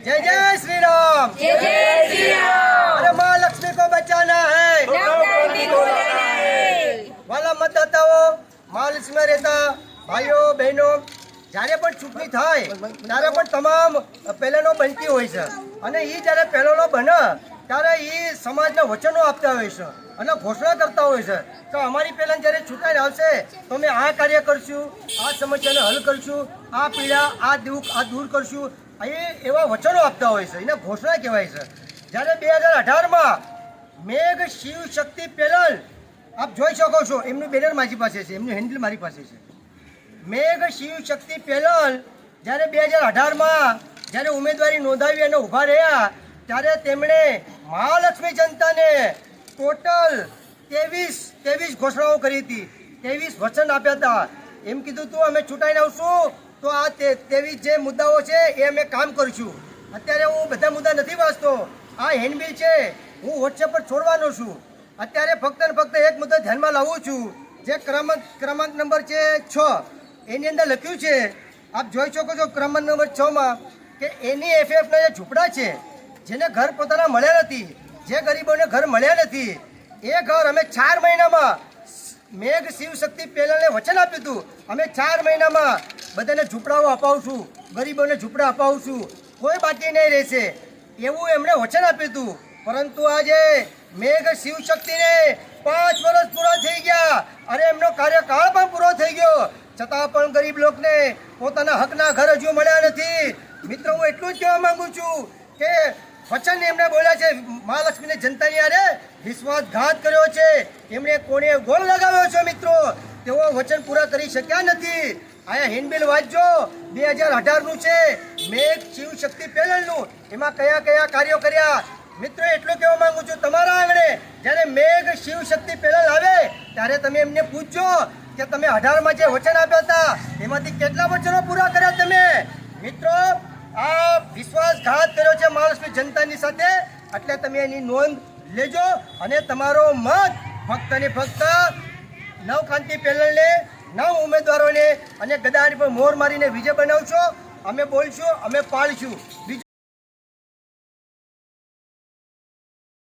जय जय श्री राम जय जय श्री राम अरे माँ लक्ष्मी को बचाना है नवरात्रि को लाना है વાલા મતદાતાઓ માલ લક્ષ્મી રહેતા ભાઈઓ બહેનો જ્યારે પણ ચૂંટણી થાય ત્યારે પણ તમામ પહેલાનો બનતી હોય છે અને એ જ્યારે પહેલાનો બને ત્યારે એ સમાજના વચનો આપતા હોય છે અને ઘોષણા કરતા હોય છે તો અમારી પહેલા જ્યારે છૂટાઈ આવશે, તો અમે આ કાર્ય કરશું, આ સમસ્યાને હલ કરશું, આ પીડા, આ દુઃખ, આ દૂર કરશું. એ એવા વચનો આપતા હોય છે, એને ઘોષણા કહેવાય છે. જ્યારે બે હજાર અઢારમાં મેઘ શિવ શક્તિ પેનલ, આપ જોઈ શકો છો, એમનું બેનર મારી પાસે છે, એમનું હેન્ડલ મારી પાસે છે. મેઘ શિવ શક્તિ પેનલ, જ્યારે બે હજાર અઢારમાં જ્યારે ઉમેદવારી નોંધાવી અને ઊભા રહ્યા ત્યારે તેમણે મહાલક્ષ્મી જનતાને ટોટલ ત્રેવીસ ત્રેવીસ ઘોષણાઓ કરી હતી. ત્રેવીસ વચન આપ્યા હતા. એમ કીધું, તું અમે ચૂંટાઈને આવશું, તો આ ત્રેવીસ જે મુદ્દાઓ છે એ અમે કામ કરીશું. અત્યારે હું બધા મુદ્દા નથી વાંચતો. આ હેન્ડબિલ છે, હું વોટ્સએપ પર છોડવાનો છું. અત્યારે ફક્ત ને ફક્ત એક મુદ્દો ધ્યાનમાં લાવું છું. જે ક્રમાંક ક્રમાંક નંબર છે છ. એની અંદર લખ્યું છે, આપ જોઈ શકો છો ક્રમાંક નંબર છમાં કે એની એફએફના જે ઝૂંપડા છે જેને ઘર પોતાના મળ્યા નથી, જે ગરીબોને ઘર મળ્યા નથી, એ ઘર અમે ચાર મહિનામાં મેઘ શિવશક્તિ પહેલાંને વચન આપ્યું હતું. અમે ચાર મહિનામાં બધાને ઝૂંપડાઓ અપાવશું ગરીબોને ઝૂંપડા અપાવશું કોઈ બાકી નહીં રહેશે. એવું એમણે વચન આપ્યું હતું. પરંતુ આજે મેઘ શિવશક્તિને પાંચ વર્ષ પૂરા થઈ ગયા. અને એમનો કાર્યકાળ પણ પૂરો થઈ ગયો. છતાં પણ ગરીબ લોકોને પોતાના હકના ઘર હજુ મળ્યા નથી. મિત્રો, હું એટલું જ કહેવા માગું છું કે વચન એમણે બોલ્યા છે, મહાલક્ષ્મીને જનતાની આરે વિશ્વાસઘાત કર્યો છે. એમણે કોણે ગોળ લગાવ્યો છે મિત્રો? તેઓ વચન પૂરા કરી શક્યા નથી. આયા હેન્ડબિલ વાંચજો. બે હજાર અઢારનું છે. મેઘ શિવ શક્તિ પેનલનું. એમાં કયા કયા કાર્યો કર્યા? મિત્રો, એટલું કહેવા માંગુ છું તમારા આંગણે, જ્યારે મેઘ શિવ શક્તિ પેનલ આવે, ત્યારે તમે એમને પૂછજો કે તમે અઢારમાં જે વચન આપ્યા હતા, એમાંથી કેટલા વચનો પૂરા કર્યા તમે? મિત્રો આ વિશ્વાસઘાત કર્યો છે મહારાષ્ટ્રની જનતાની સાથે, એટલે તમે એની નોંધ લેજો અને તમારો મત ફક્ત ને ફક્ત નવકાંતિ પેનલને નવ ઉમેદવારોને અને ગદારી પર મોર મારીને વિજય બનાવશો. અમે બોલશું, અમે પાળશું.